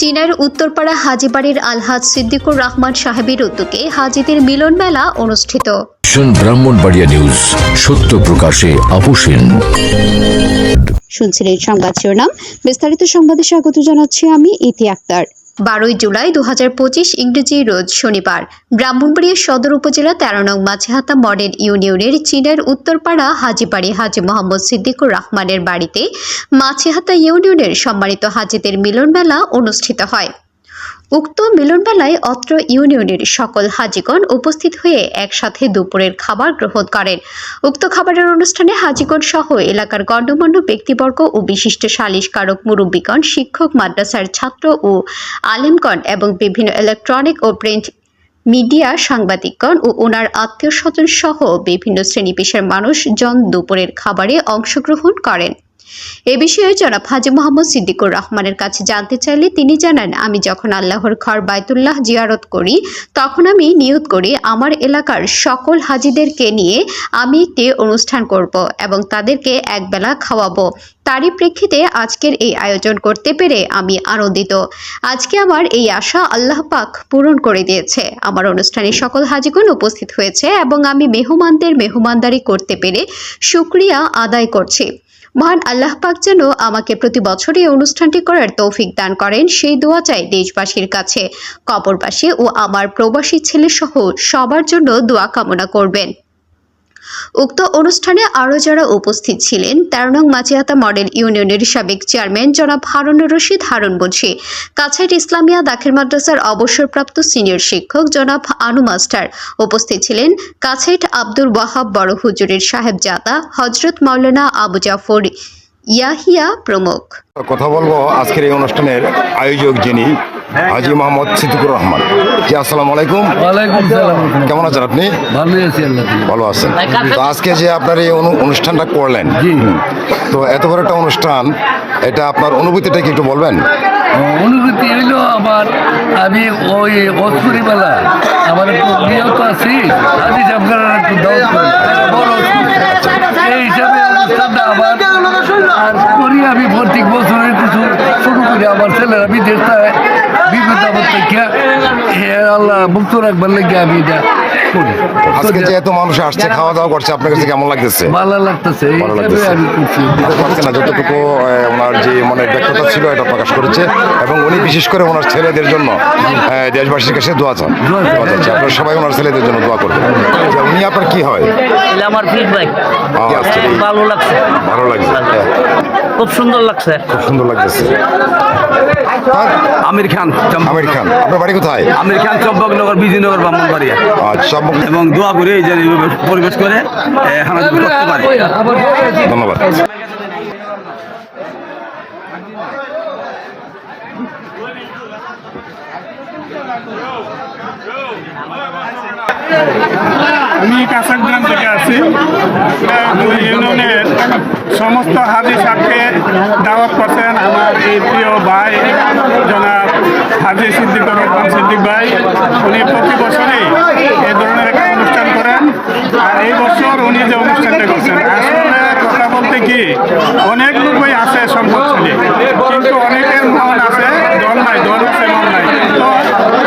চীনের উত্তরপাড়া হাজিবাড়ির আলহাজ সিদ্দিকুর রহমান সাহেবের উদ্যোগে হাজিদের মিলন মেলা অনুষ্ঠিত। শুন ব্রাহ্মণবাড়িয়া নিউজ সত্য প্রকাশে আপোষহীন শুনছিলেন সংবাদ শিরোনাম। বিস্তারিত সংবাদে স্বাগত জানাচ্ছি আমি ইতি আক্তার। বারোই জুলাই দু পঁচিশ ইংরেজি রোজ শনিবার। ব্রাহ্মণবাড়িয়া সদর উপজেলা তেরো নং মাঝেহাতা মডেল ইউনিয়নের চীনের উত্তরপাড়া হাজিবাড়ি হাজি মোহাম্মদ সিদ্দিকুর রহমানের বাড়িতে মাছেহাতা ইউনিয়নের সম্মানিত হাজিদের মিলন মেলা অনুষ্ঠিত হয়। উক্ত মিলনবেলায় অত্র ইউনিয়নের সকল হাজিগণ উপস্থিত হয়ে একসাথে দুপুরের খাবার গ্রহণ করেন। উক্ত খাবারের অনুষ্ঠানে হাজিগণ সহ এলাকার গণ্যমান্য ব্যক্তিবর্গ ও বিশিষ্ট সালিশকারক মুরব্বীগণ, শিক্ষক, মাদ্রাসার ছাত্র ও আলেমগণ এবং বিভিন্ন ইলেকট্রনিক ও প্রিন্ট মিডিয়া সাংবাদিকগণ ও ওনার আত্মীয় স্বজন সহ বিভিন্ন শ্রেণি পেশার মানুষজন দুপুরের খাবারে অংশগ্রহণ করেন। এ বিষয়ে জনাব হাজি মোহাম্মদ সিদ্দিকুর রহমানের কাছে জানতে চাইলে তিনি জানান, আমি যখন আল্লাহর ঘর বাইতুল্লাহ জিয়ারত করি, তখন আমি নিয়ত করি আমার এলাকার সকল হাজিদেরকে নিয়ে আমি একটি অনুষ্ঠান করব এবং তাদেরকে একবেলা খাওয়াবো। তারই প্রেক্ষিতে আজকের এই আয়োজন করতে পেরে আমি আনন্দিত। আজকে আমার এই আশা আল্লাহ পাক পূরণ করে দিয়েছে। আমার অনুষ্ঠানে সকল হাজিগণ উপস্থিত হয়েছে এবং আমি মেহমানদের মেহমানদারি করতে পেরে শুক্রিয়া আদায় করছি। মহান আল্লাহ পাক যেন আমাকে প্রতি বছরই অনুষ্ঠানটি করার তৌফিক দান করেন, সেই দোয়া চাই দেশবাসীর কাছে। কবরবাসী ও আমার প্রবাসী ছেলে সহ সবার জন্য দোয়া কামনা করবেন। উক্ত অনুষ্ঠানে আরও যারা উপস্থিত ছিলেন, তেরো নং মাঝিয়াতা মডেল ইউনিয়নের সাবেক চেয়ারম্যান জনাব হারুন রশিদ হারুন বলছি কাছাইট ইসলামিয়া দাখিল মাদ্রাসার অবসরপ্রাপ্ত সিনিয়র শিক্ষক জনাব আনু মাস্টার উপস্থিত ছিলেন কাছাইট আব্দুল ওয়াহাব বড় হুজুরের সাহেব সাহেবজাদা হজরত মাওলানা আবু জাফর ইয়াহিয়া প্রমুখ। কথা বলব আজকের এই অনুষ্ঠানের আয়োজক যিনি হাজি মোহাম্মদ সিদ্দিকুর রহমান। জি আসসালামু আলাইকুম। কেমন আছেন আপনি? ভালোই আছি। ভালো আছেন। তো আজকে যে আপনার এই অনু- অনুষ্ঠানটা করলেন জি। তো এত বড় একটা অনুষ্ঠান এটা আপনার অনুভূতিটা কি একটু বলবেন? অনুভূতি হইল আমার আমি ওই অস্কুরি বেলা আমার একটু নিয়ত আছি একটু দাওয়াত বড় এই হিসাবে অনুষ্ঠানটা আমার আর করি আমি প্রত্যেক বছরের কিছু শুরু করি। আমার ছেলেরা বিদেশ বিপদ বিভিন্ন থেকে আল্লাহ, মুক্ত রাখবার লেগে আমি এটা করি আজকে যে এত মানুষ আসছে খাওয়া দাওয়া করছে আপনার কাছে কেমন লাগতেছে? ভালো লাগতেছে ভালো পারছি না যতটুকু আহ, ওনার যে মনের ব্যক্ততা ছিল এটা প্রকাশ করেছে এবং উনি বিশেষ করে ওনার ছেলেদের জন্য আহ, দেশবাসীর কাছে দোয়া চান। দোয়া চান। চাচ্ছি। আপনারা সবাই ওনার ছেলেদের জন্য দোয়া করবেন। আচ্ছা, উনি আপনার কি হয়? আমার ফিডব্যাক আচ্ছা, ভালো লাগছে। ভালো লাগছে। হ্যাঁ, খুব সুন্দর লাগছে। খুব সুন্দর লাগতেছে। আমির খান চম্পক- আমির খান আপনার বাড়ি কোথায়? আমির খান চম্পকনগর বিজয়নগর ব্রাহ্মণবাড়িয়া। আচ্ছা এবং দোয়া করে এই যে পরিবেশ করে হানাদার করতে পারে। ধন্যবাদ। আমি কাঁচাগ্রাম থেকে আছি। ইউনিয়নের সমস্ত হাজি সাহকে দাওয়াত করছেন আমার এই প্রিয় ভাই, জনাব হাজি সিদ্দিকুর রহমান সিদ্দিক ভাই। উনি প্রতি বছরই এই ধরনের একটা অনুষ্ঠান করেন। আর এই বছর উনি যে অনুষ্ঠানটা করছেন, আসলে কথা বলতে কি, অনেক লোকই আছে সম্পদশালী কিন্তু অনেকের মন আছে দল নাই দল আছে মন নাই তো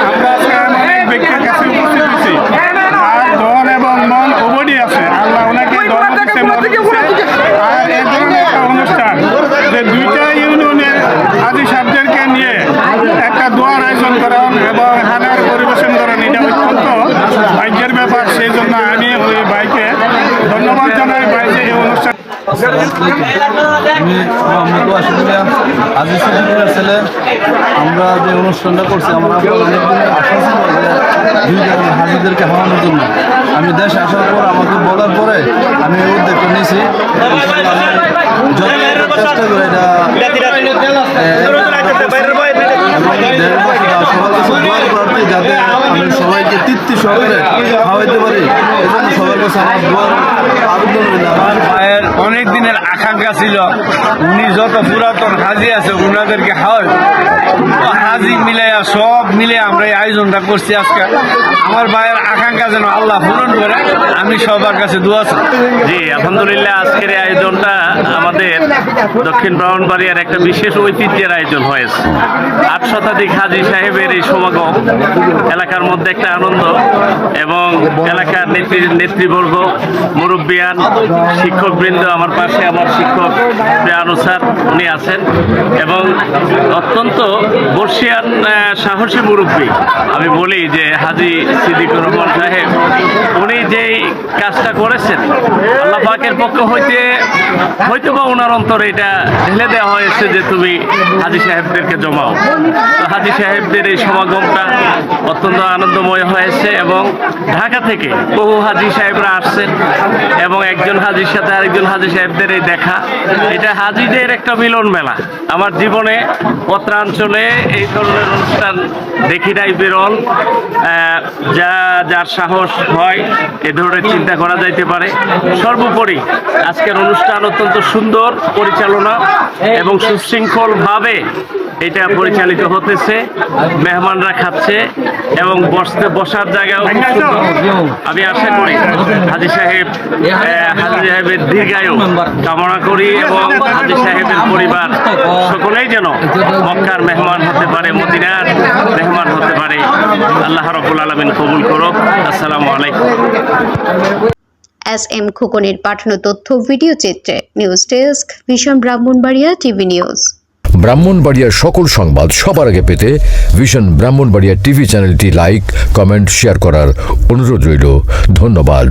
আমরা আজকে অনেক ব্যক্তির কাছে উপস্থিত হয়েছি আর দল এবং মন উভয়ই আছে আল্লাহ ওনাকে দল দিচ্ছে মন দিচ্ছে আর এই ধরনের একটা অনুষ্ঠান যে দুইটা ইউনিয়নের আদি সাবজেক্টকে নিয়ে একটা দোয়ার আয়োজন করা এবং হানার পরিবেশন করেন এটা অত্যন্ত ভাগ্যের ব্যাপার সেই জন্য আমি ওই ভাইকে ধন্যবাদ জানাই যে এই অনুষ্ঠান আমি মোহাম্মদ ওয়াসিদুল্লাহ আমরা যে অনুষ্ঠানটা করছি আমরা অনেকদিন আশা ছিল যে হাজিদেরকে খাওয়ানোর জন্য আমি দেশ আসার পর আমাকে বলার পরে আমি উদ্যোগটা নিয়েছি চেষ্টা এবং সবাইকে তৃপ্তি সহকারে খাওয়াইতে পারি কাছে মায়ের অনেক দিনের আকাঙ্ক্ষা ছিল। উনি যত পুরাতন হাজি আছে ওনাদেরকে খাওয়াই হাজি মিলাইয়া সব মিলে আমরা এই আয়োজনটা করছি আজকে। আমার ভাইয়ের আকাঙ্ক্ষা যেন আল্লাহ পূরণ করে, আমি সবার কাছে দোয়া জি, আলহামদুলিল্লাহ, আজকের এই আয়োজনটা আমাদের দক্ষিণ ব্রাহ্মণবাড়িয়ার একটা বিশেষ ঐতিহ্যের আয়োজন হয়েছে। আট শতাধিক হাজি সাহেবের এই সমাগম এলাকার মধ্যে একটা আনন্দ এবং এলাকার নেত্রী নেতৃবর্গ মুরব্বিয়ান, শিক্ষকবৃন্দ আমার পাশে, আমার শিক্ষক প্রিয়ানু স্যার, উনি আছেন। এবং অত্যন্ত বর্ষিয়ান সাহসী মুরব্বী। আমি বলি যে হাজি সিদ্দিকুর রহমান সাহেব, উনি যেই কাজটা করেছেন পাকের পক্ষ হইতে হয়তো বা ওনার অন্তরে এটা ঢেলে দেওয়া হয়েছে যে তুমি হাজি সাহেবদেরকে জমাও। তো হাজি সাহেবদের এই সমাগমটা অত্যন্ত আনন্দময় হয়েছে এবং ঢাকা থেকে বহু হাজি সাহেবরা আসছেন এবং একজন হাজির সাথে আরেকজন হাজি সাহেবদের এই দেখা। এটা হাজিদের একটা মিলন মেলা। আমার জীবনে পত্রাঞ্চলে এই ধরনের অনুষ্ঠান দেখি নাই বিরল। যা, যার সাহস হয় এ ধরনের চিন্তা করা যাইতে পারে। সর্বোপরি আজকের অনুষ্ঠান অত্যন্ত সুন্দর পরিচালনা এবং সুশৃঙ্খলভাবে এটা পরিচালিত হতেছে, মেহমানরা খাচ্ছে এবং বসতে বসার জায়গাও আমি আশা করি হাজি সাহেব হাজি সাহেবের দীর্ঘায়ু কামনা করি এবং হাজি সাহেবের পরিবার সকলেই যেন মক্কার মেহমান হতে পারে, মদিনার মেহমান হতে পারে। আল্লাহ রবুল আলমিন কবুল করুক। আসসালামু আলাইকুম। এস এম খোকনের পাঠানো তথ্য ভিডিও চিত্রে। নিউজ ডেস্ক, ভীষণ ব্রাহ্মণবাড়িয়া টিভি নিউজ। ব্রাহ্মণবাড়িয়ার সকল সংবাদ সবার আগে পেতে ভীষণ ব্রাহ্মণবাড়িয়া টিভি চ্যানেলটি লাইক, কমেন্ট, শেয়ার করার অনুরোধ রইল। ধন্যবাদ।